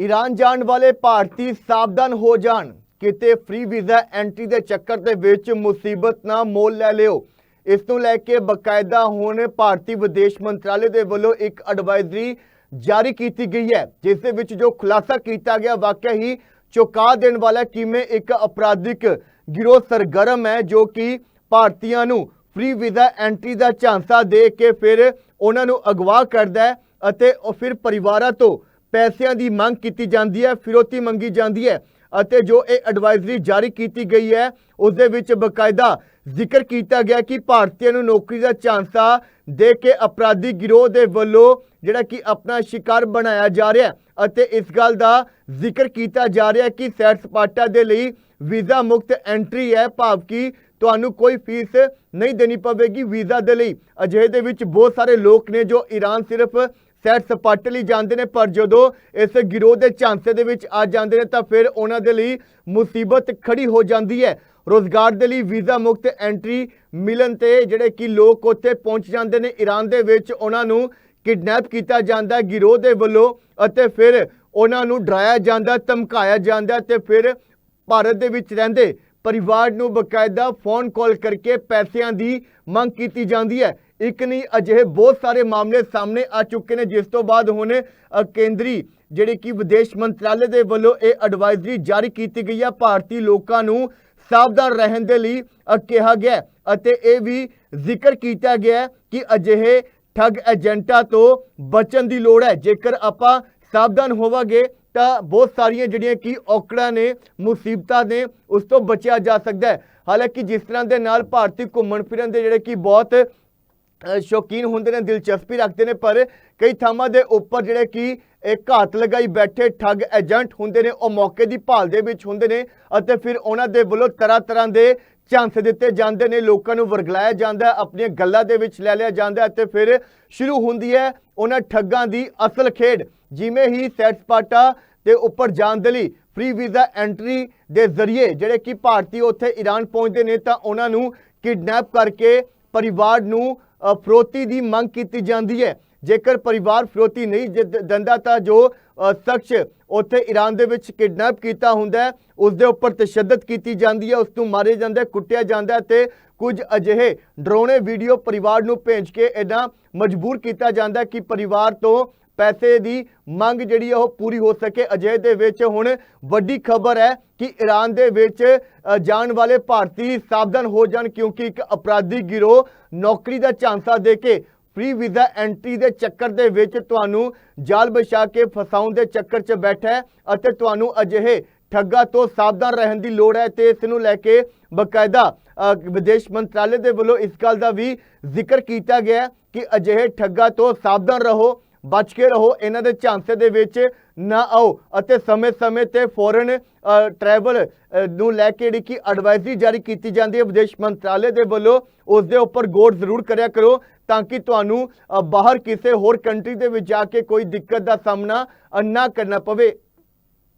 Iran ਜਾਣ ਵਾਲੇ ਭਾਰਤੀ ਸਾਵਧਾਨ ਹੋ ਜਾਣ। ਕਿਤੇ ਫ੍ਰੀ ਵੀਜ਼ਾ ਐਂਟਰੀ ਦੇ ਚੱਕਰ ਦੇ ਵਿੱਚ ਮੁਸੀਬਤ ਨਾ ਮੋਲ ਲੈ ਲਿਓ। ਇਸ ਨੂੰ ਲੈ ਕੇ ਬਕਾਇਦਾ ਹੁਣ ਭਾਰਤੀ ਵਿਦੇਸ਼ ਮੰਤਰਾਲੇ ਦੇ ਵੱਲੋਂ ਇੱਕ ਐਡਵਾਈਜ਼ਰੀ ਜਾਰੀ ਕੀਤੀ ਗਈ ਹੈ, ਜਿਸ ਦੇ ਵਿੱਚ ਜੋ ਖੁਲਾਸਾ ਕੀਤਾ ਗਿਆ, ਵਾਕਿਆ ਹੀ ਚੁਕਾ ਦੇਣ ਵਾਲਾ ਕਿਵੇਂ ਇੱਕ ਅਪਰਾਧਿਕ ਗਿਰੋਹ ਸਰਗਰਮ ਹੈ, ਜੋ ਕਿ ਭਾਰਤੀਆਂ ਨੂੰ ਫ੍ਰੀ ਵੀਜ਼ਾ ਐਂਟਰੀ ਦਾ ਝਾਂਸਾ ਦੇ ਕੇ ਫਿਰ ਉਹਨਾਂ ਨੂੰ ਅਗਵਾ ਕਰਦਾ ਹੈ ਅਤੇ ਉਹ ਫਿਰ ਪਰਿਵਾਰਾਂ ਤੋਂ ਪੈਸਿਆਂ ਦੀ ਮੰਗ ਕੀਤੀ ਜਾਂਦੀ ਹੈ, ਫਿਰੋਤੀ ਮੰਗੀ ਜਾਂਦੀ ਹੈ ਅਤੇ ਜੋ ਇਹ ਐਡਵਾਈਜ਼ਰੀ ਜਾਰੀ ਕੀਤੀ ਗਈ ਹੈ ਉਸ ਦੇ ਵਿੱਚ ਬਕਾਇਦਾ ਜ਼ਿਕਰ ਕੀਤਾ ਗਿਆ ਕਿ ਭਾਰਤੀਆਂ ਨੂੰ ਨੌਕਰੀ ਦਾ ਝਾਂਸਾ ਦੇ ਕੇ ਅਪਰਾਧੀ ਗਿਰੋਹ ਦੇ ਵੱਲੋਂ ਜਿਹੜਾ ਕਿ ਆਪਣਾ ਸ਼ਿਕਾਰ ਬਣਾਇਆ ਜਾ ਰਿਹਾ ਅਤੇ ਇਸ ਗੱਲ ਦਾ ਜ਼ਿਕਰ ਕੀਤਾ ਜਾ ਰਿਹਾ ਕਿ ਸੈਰ ਸਪਾਟਾ ਦੇ ਲਈ ਵੀਜ਼ਾ ਮੁਕਤ ਐਂਟਰੀ ਹੈ, ਭਾਵ ਕਿ ਤੁਹਾਨੂੰ ਕੋਈ ਫੀਸ ਨਹੀਂ ਦੇਣੀ ਪਵੇਗੀ ਵੀਜ਼ਾ ਦੇ ਲਈ। ਅਜਿਹੇ ਦੇ ਵਿੱਚ ਬਹੁਤ ਸਾਰੇ ਲੋਕ ਨੇ ਜੋ ਈਰਾਨ ਸਿਰਫ ਸੈਰ ਸਪਾਟੇ ਲਈ ਜਾਂਦੇ ਨੇ, ਪਰ ਜਦੋਂ ਇਸ ਗਿਰੋਹ ਦੇ ਝਾਂਸੇ ਦੇ ਵਿੱਚ ਆ ਜਾਂਦੇ ਨੇ, ਤਾਂ ਫਿਰ ਉਹਨਾਂ ਦੇ ਲਈ ਮੁਸੀਬਤ ਖੜੀ ਹੋ ਜਾਂਦੀ ਹੈ। ਰੋਜ਼ਗਾਰ ਦੇ ਲਈ ਵੀਜ਼ਾ ਮੁਕਤ ਐਂਟਰੀ ਮਿਲਣ ਤੇ ਜਿਹੜੇ ਕਿ ਲੋਕ ਉੱਥੇ ਪਹੁੰਚ ਜਾਂਦੇ ਨੇ ਈਰਾਨ ਦੇ ਵਿੱਚ ਉਹਨਾਂ ਨੂੰ ਕਿਡਨੈਪ ਕੀਤਾ ਜਾਂਦਾ ਗਿਰੋਹ ਦੇ ਵੱਲੋਂ ਅਤੇ ਫਿਰ ਉਹਨਾਂ ਨੂੰ ਡਰਾਇਆ ਜਾਂਦਾ, ਧਮਕਾਇਆ ਜਾਂਦਾ ਤੇ ਫਿਰ ਭਾਰਤ ਦੇ ਵਿੱਚ ਰਹਿੰਦੇ ਪਰਿਵਾਰ ਨੂੰ ਬਕਾਇਦਾ ਫੋਨ ਕਾਲ ਕਰਕੇ ਪੈਸਿਆਂ ਦੀ ਮੰਗ ਕੀਤੀ ਜਾਂਦੀ ਹੈ। ਇੱਕ ਨਹੀਂ, ਅਜਿਹੇ ਬਹੁਤ ਸਾਰੇ ਮਾਮਲੇ ਸਾਹਮਣੇ ਆ ਚੁੱਕੇ ਨੇ, ਜਿਸ ਤੋਂ ਬਾਅਦ ਹੁਣ ਕੇਂਦਰੀ ਜਿਹੜੇ ਕਿ ਵਿਦੇਸ਼ ਮੰਤਰਾਲੇ ਦੇ ਵੱਲੋਂ ਇਹ ਐਡਵਾਈਜ਼ਰੀ ਜਾਰੀ ਕੀਤੀ ਗਈ ਹੈ ਭਾਰਤੀ ਲੋਕਾਂ ਨੂੰ ਸਾਵਧਾਨ ਰਹਿਣ ਦੇ ਲਈ ਕਿਹਾ ਗਿਆ ਅਤੇ ਇਹ ਵੀ ਜ਼ਿਕਰ ਕੀਤਾ ਗਿਆ ਕਿ ਅਜਿਹੇ ਠੱਗ ਏਜੰਟਾਂ ਤੋਂ ਬਚਣ ਦੀ ਲੋੜ ਹੈ। ਜੇਕਰ ਆਪਾਂ ਸਾਵਧਾਨ ਹੋਵਾਂਗੇ, ਤਾਂ ਬਹੁਤ ਸਾਰੀਆਂ ਜਿਹੜੀਆਂ ਕਿ ਔਕੜਾਂ ਨੇ, ਮੁਸੀਬਤਾਂ ਨੇ, ਉਸ ਤੋਂ ਬਚਿਆ ਜਾ ਸਕਦਾ ਹੈ। ਹਾਲਾਂਕਿ ਜਿਸ ਤਰ੍ਹਾਂ ਦੇ ਨਾਲ ਭਾਰਤੀ ਘੁੰਮਣ ਫਿਰਨ ਦੇ ਜਿਹੜੇ ਕਿ ਬਹੁਤ ਸ਼ੌਕੀਨ ਹੁੰਦੇ ਨੇ, ਦਿਲਚਸਪੀ ਰੱਖਦੇ ਨੇ, ਪਰ ਕਈ ਥਾਵਾਂ ਦੇ ਉੱਪਰ ਜਿਹੜੇ ਕਿ ਇਹ ਘਾਤ ਲਗਾਈ ਬੈਠੇ ਠੱਗ ਏਜੰਟ ਹੁੰਦੇ ਨੇ, ਉਹ ਮੌਕੇ ਦੀ ਭਾਲ ਦੇ ਵਿੱਚ ਹੁੰਦੇ ਨੇ ਅਤੇ ਫਿਰ ਉਹਨਾਂ ਦੇ ਵੱਲੋਂ ਤਰ੍ਹਾਂ ਤਰ੍ਹਾਂ ਦੇ ਝਾਂਸੇ ਦਿੱਤੇ ਜਾਂਦੇ ਨੇ, ਲੋਕਾਂ ਨੂੰ ਵਰਗਲਾਇਆ ਜਾਂਦਾ ਆਪਣੀਆਂ ਗੱਲਾਂ ਦੇ ਵਿੱਚ ਲੈ ਲਿਆ ਜਾਂਦਾ ਅਤੇ ਫਿਰ ਸ਼ੁਰੂ ਹੁੰਦੀ ਹੈ ਉਹਨਾਂ ਠੱਗਾਂ ਦੀ ਅਸਲ ਖੇਡ, ਜਿਵੇਂ ਹੀ ਸੈਟ ਸਪਾਟਾ ਤੇ ਉੱਪਰ ਜਾਣ ਦੇ ਲਈ ਫ੍ਰੀ ਵੀਜ਼ਾ ਐਂਟਰੀ ਦੇ ਜ਼ਰੀਏ ਜਿਹੜੇ ਕਿ ਭਾਰਤੀ ਉੱਥੇ ਈਰਾਨ ਪਹੁੰਚਦੇ ਨੇ ਤਾਂ ਉਹਨਾਂ ਨੂੰ ਕਿਡਨੈਪ ਕਰਕੇ ਪਰਿਵਾਰ ਨੂੰ ਫਰੋਤੀ ਦੀ ਮੰਗ ਕੀਤੀ ਜਾਂਦੀ ਹੈ। ਜੇਕਰ ਪਰਿਵਾਰ ਫਰੋਤੀ ਨਹੀਂ ਜ- ਦਿੰਦਾ ਤਾਂ ਜੋ ਸ਼ਖਸ ਉੱਥੇ ਈਰਾਨ ਦੇ ਵਿੱਚ ਕਿਡਨੈਪ ਕੀਤਾ ਹੁੰਦਾ ਹੈ। ਉਸ ਦੇ ਉੱਪਰ ਤਸ਼ੱਦਦ ਕੀਤੀ ਜਾਂਦੀ ਹੈ। ਉਸ ਨੂੰ ਮਾਰੇ ਜਾਂਦਾ ਕੁੱਟਿਆ ਜਾਂਦਾ ਹੈ ਤੇ ਕੁਝ ਅਜਿਹੇ ਡਰੋਣੇ ਵੀਡੀਓ ਪਰਿਵਾਰ ਨੂੰ ਭੇਜ ਕੇ ਇਦਾਂ ਮਜਬੂਰ ਕੀਤਾ ਜਾਂਦਾ ਕਿ ਪਰਿਵਾਰ ਤੋਂ ਪੈਸੇ ਦੀ ਮੰਗ ਜਿਹੜੀ ਹੈ ਉਹ ਪੂਰੀ ਹੋ ਸਕੇ। ਅਜਿਹੇ ਦੇ ਵਿੱਚ ਹੁਣ ਵੱਡੀ ਖਬਰ ਹੈ ਕਿ ਈਰਾਨ ਦੇ ਵਿੱਚ ਜਾਣ ਵਾਲੇ ਭਾਰਤੀ ਸਾਵਧਾਨ ਹੋ ਜਾਣ ਕਿਉਂਕਿ ਇੱਕ ਅਪਰਾਧੀ ਗਿਰੋਹ ਨੌਕਰੀ ਦਾ ਝਾਂਸਾ ਦੇ ਕੇ ਫ੍ਰੀ ਵੀਜ਼ਾ ਐਂਟਰੀ ਦੇ ਚੱਕਰ ਦੇ ਵਿੱਚ ਤੁਹਾਨੂੰ ਜਾਲ ਵਿਛਾ ਕੇ ਫਸਾਉਣ ਦੇ ਚੱਕਰ 'ਚ ਬੈਠਾ ਹੈ ਅਤੇ ਤੁਹਾਨੂੰ ਅਜਿਹੇ ਠੱਗਾ ਤੋਂ ਸਾਵਧਾਨ ਰਹਿਣ ਦੀ ਲੋੜ ਹੈ ਤੇ ਇਸ ਨੂੰ ਲੈ ਕੇ ਬਕਾਇਦਾ ਵਿਦੇਸ਼ ਮੰਤਰਾਲੇ ਦੇ ਵੱਲੋਂ ਇਸ ਗੱਲ ਦਾ ਵੀ ਜ਼ਿਕਰ ਕੀਤਾ ਗਿਆ ਕਿ ਅਜਿਹੇ ਠੱਗਾ ਤੋਂ ਸਾਵਧਾਨ ਰਹੋ। ਬਚ ਕੇ ਰਹੋ, ਇਹਨਾਂ ਦੇ ਝਾਂਸੇ ਦੇ ਵਿੱਚ ਨਾ ਆਓ ਅਤੇ ਸਮੇਂ-ਸਮੇਂ ਤੇ ਫੋਰਨ ਟਰੈਵਲ ਨੂੰ ਲੈ ਕੇ ਜਿਹੜੀ ਕਿ ਐਡਵਾਈਜ਼ਰੀ ਜਾਰੀ ਕੀਤੀ ਜਾਂਦੀ ਹੈ, ਵਿਦੇਸ਼ ਮੰਤਰਾਲੇ ਦੇ ਵੱਲੋਂ, ਉਸ ਦੇ ਉੱਪਰ ਗੌਰ ਜ਼ਰੂਰ ਕਰਿਆ ਕਰੋ ਤਾਂ ਕਿ ਤੁਹਾਨੂੰ ਬਾਹਰ ਕਿਸੇ ਹੋਰ ਕੰਟਰੀ ਦੇ ਵਿੱਚ ਜਾ ਕੇ ਕੋਈ ਦਿੱਕਤ ਦਾ ਸਾਹਮਣਾ ਨਾ ਕਰਨਾ ਪਵੇ।